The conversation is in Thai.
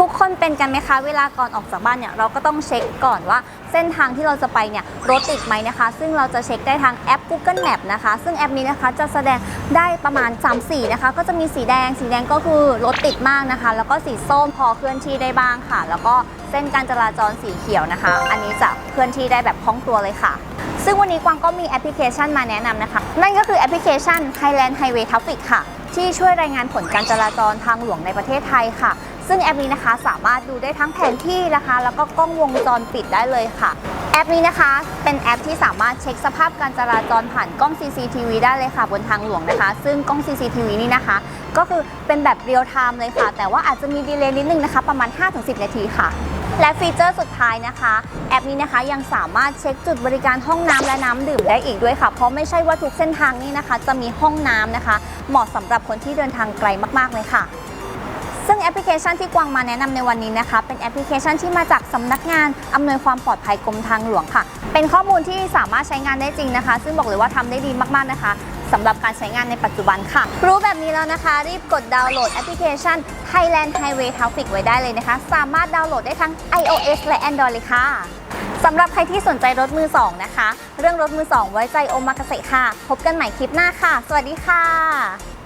ทุกคนเป็นกันไหมคะ เวลาก่อนออกจากบ้านเนี่ยเราก็ต้องเช็คก่อนว่า เส้นทางที่เราจะไปเนี่ยรถติดไหมนะคะ ซึ่งเราจะเช็คได้ทางแอป Google Map นะคะ ซึ่งแอปนี้นะคะจะแสดงได้ประมาณ 3 สีนะคะ ก็จะมีสีแดง สีแดงก็คือรถติดมากนะคะ แล้วก็สีส้มพอเคลื่อนที่ได้บ้างค่ะ แล้วก็เส้นการจราจรสีเขียวนะคะ อันนี้จะเคลื่อนที่ได้แบบคล่องตัวเลยค่ะ ซึ่งวันนี้กวางก็มีแอปพลิเคชันมาแนะนำนะคะ นั่นก็คือแอปพลิเคชัน Thailand Highway Traffic ค่ะ ที่ช่วยรายงานผลการจราจรทางหลวงในประเทศไทยค่ะ ซึ่งแอปนี้นะคะสามารถดูได้ทั้งแผนที่นะคะ แล้วก็กล้องวงจรปิดได้เลยค่ะแอปนี้นะคะ เป็นแอปที่สามารถเช็คสภาพการจราจรผ่านกล้อง CCTV ได้เลยค่ะ บนทางหลวงนะคะ ซึ่งกล้อง CCTV นี่นะคะ ก็คือเป็นแบบเรียลไทม์เลยค่ะ แต่ว่าอาจจะมีดีเลย์นิดนึงนะคะ ประมาณ 5-10 นาทีค่ะ และฟีเจอร์สุดท้ายนะคะ แอปนี้นะคะยังสามารถเช็คจุดบริการห้องน้ำและน้ำดื่มได้อีกด้วยค่ะ เพราะไม่ใช่ว่าทุกเส้นทางนี้นะคะ จะมีห้องน้ำนะคะ เหมาะสำหรับคนที่เดินทางไกลมากๆเลยค่ะ ซึ่งแอปพลิเคชันที่กวางมาแนะนำในวันนี้นะคะ เป็นแอปพลิเคชันที่มาจากสำนักงานอำนวยความปลอดภัยกรมทางหลวงค่ะ เป็นข้อมูลที่สามารถใช้งานได้จริงนะคะ ซึ่งบอกเลยว่าทำได้ดีมากๆนะคะสำหรับการใช้งานในปัจจุบันค่ะ รู้แบบนี้แล้วนะคะ รีบกดดาวน์โหลดแอปพลิเคชัน Thailand Highway Traffic ไว้ได้เลยนะคะ สามารถดาวน์โหลดได้ทั้ง iOS และ Android เลยค่ะสำหรับใครที่สนใจรถมือสองนะคะ เรื่องรถมือสองไว้ใจโอมากาเสะค่ะ พบกันใหม่คลิปหน้าค่ะ สวัสดีค่ะ